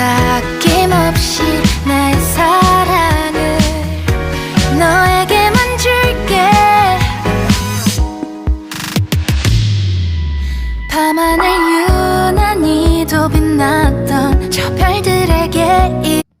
아낌없이 나의 사랑을 너에게만 줄게. 밤하늘